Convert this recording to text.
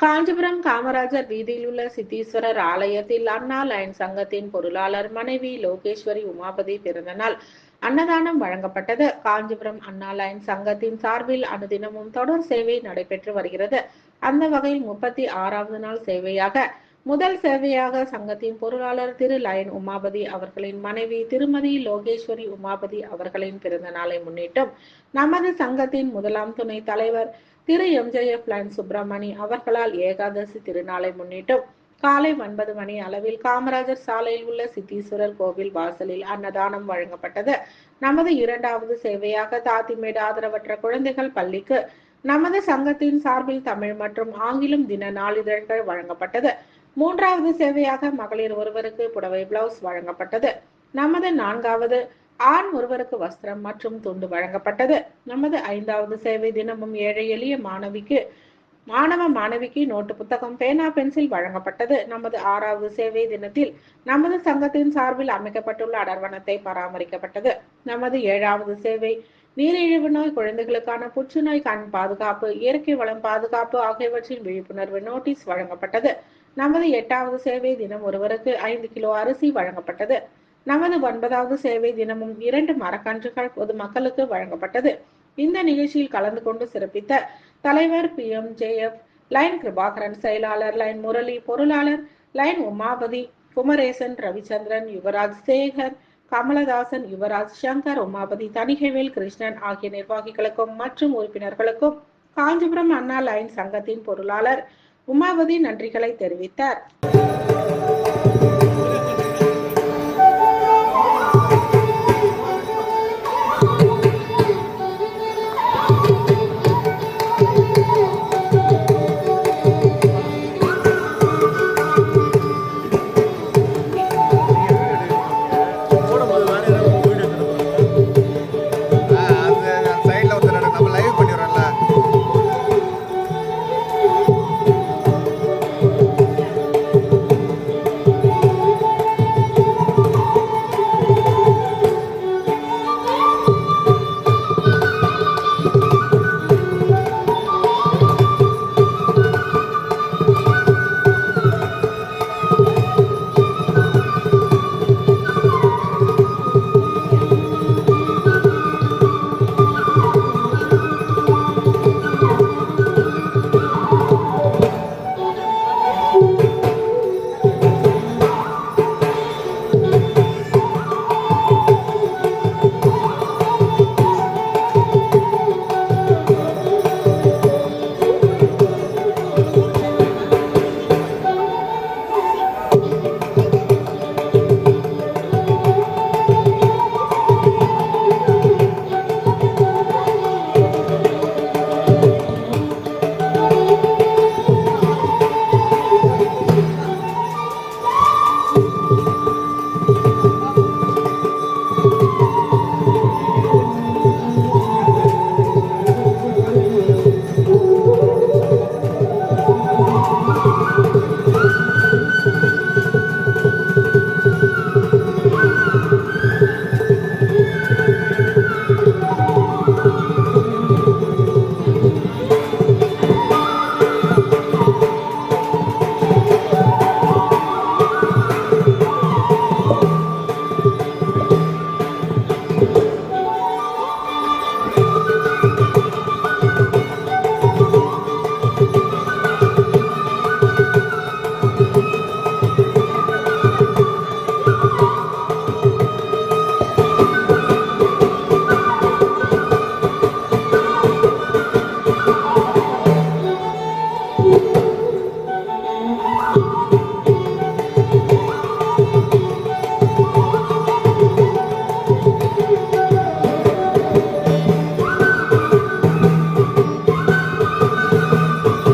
காஞ்சிபுரம் காமராஜர் வீதியில் உள்ள சித்தீஸ்வரர் ஆலயத்தில் அண்ணா லைன் சங்கத்தின் பொருளாளர் மனைவி லோகேஸ்வரி உமாபதி பிறந்தநாள் அன்னதானம் வழங்கப்பட்டது. காஞ்சிபுரம் அண்ணா லைன் சங்கத்தின் சார்பில் அனுதினமும் தொடர் சேவை நடைபெற்று வருகிறது. அந்த வகையில் முப்பத்தி ஆறாவது நாள் சேவையாக முதல் சேவையாக சங்கத்தின் பொருளாளர் திரு லயன் உமாபதி அவர்களின் மனைவி திருமதி லோகேஸ்வரி உமாபதி அவர்களின் பிறந்த நாளை முன்னிட்டும் நமது சங்கத்தின் முதலாம் துணை தலைவர் திரு எம்ஜேஎஃப் லயன் சுப்பிரமணி அவர்களால் ஏகாதசி திருநாளை முன்னிட்டும். காலை ஒன்பது மணி அளவில் காமராஜர் சாலையில் உள்ள சித்தீஸ்வரர் கோவில் வாசலில் அன்னதானம் வழங்கப்பட்டது. நமது இரண்டாவது சேவையாக தாத்திமேடு ஆதரவற்ற குழந்தைகள் பள்ளிக்கு நமது சங்கத்தின் சார்பில் தமிழ் மற்றும் ஆங்கிலம் தின நாளிதழ்கள் வழங்கப்பட்டது. மூன்றாவது சேவையாக மகளிர் ஒருவருக்கு புடவை பிளவுஸ் வழங்கப்பட்டது. நமது நான்காவது ஆண் ஒருவருக்கு வஸ்திரம் மற்றும் துண்டு வழங்கப்பட்டது. நமது ஐந்தாவது சேவை தினமும் ஏழை எளிய மாணவிக்கு மாணவ மாணவிக்கு நோட்டு புத்தகம் பேனா பென்சில் வழங்கப்பட்டது. நமது ஆறாவது சேவை தினத்தில் நமது சங்கத்தின் சார்பில் அமைக்கப்பட்டுள்ள அடர்வனத்தை பராமரிக்கப்பட்டது. நமது ஏழாவது சேவை நீரிழிவு நோய் குழந்தைகளுக்கான புற்றுநோய் கண் பாதுகாப்பு இயற்கை வளம் பாதுகாப்பு ஆகியவற்றின் விழிப்புணர்வு நோட்டீஸ் வழங்கப்பட்டது. நமது எட்டாவது சேவை தினம் ஒருவருக்கு ஐந்து கிலோ அரிசி வழங்கப்பட்டது. நமது ஒன்பதாவது சேவை தினமும் இரண்டு மரக்கன்றுகள் பொதுமக்களுக்கு வழங்கப்பட்டது. இந்த நிகழ்ச்சியில் கலந்து கொண்டு சிறப்பித்த தலைவர் P M J F line Kirubakaran செயலாளர் லைன் முரளி பொருளாளர் லைன் உமாபதி குமரேசன் ரவிச்சந்திரன் யுவராஜ் சேகர் கமலதாசன் யுவராஜ் சங்கர் உமாபதி தணிகைவேல் கிருஷ்ணன் ஆகிய நிர்வாகிகளுக்கும் மற்றும் உறுப்பினர்களுக்கும் காஞ்சிபுரம் அண்ணா லைன் சங்கத்தின் பொருளாளர் உமாபதி நன்றிகளை தெரிவித்தார்.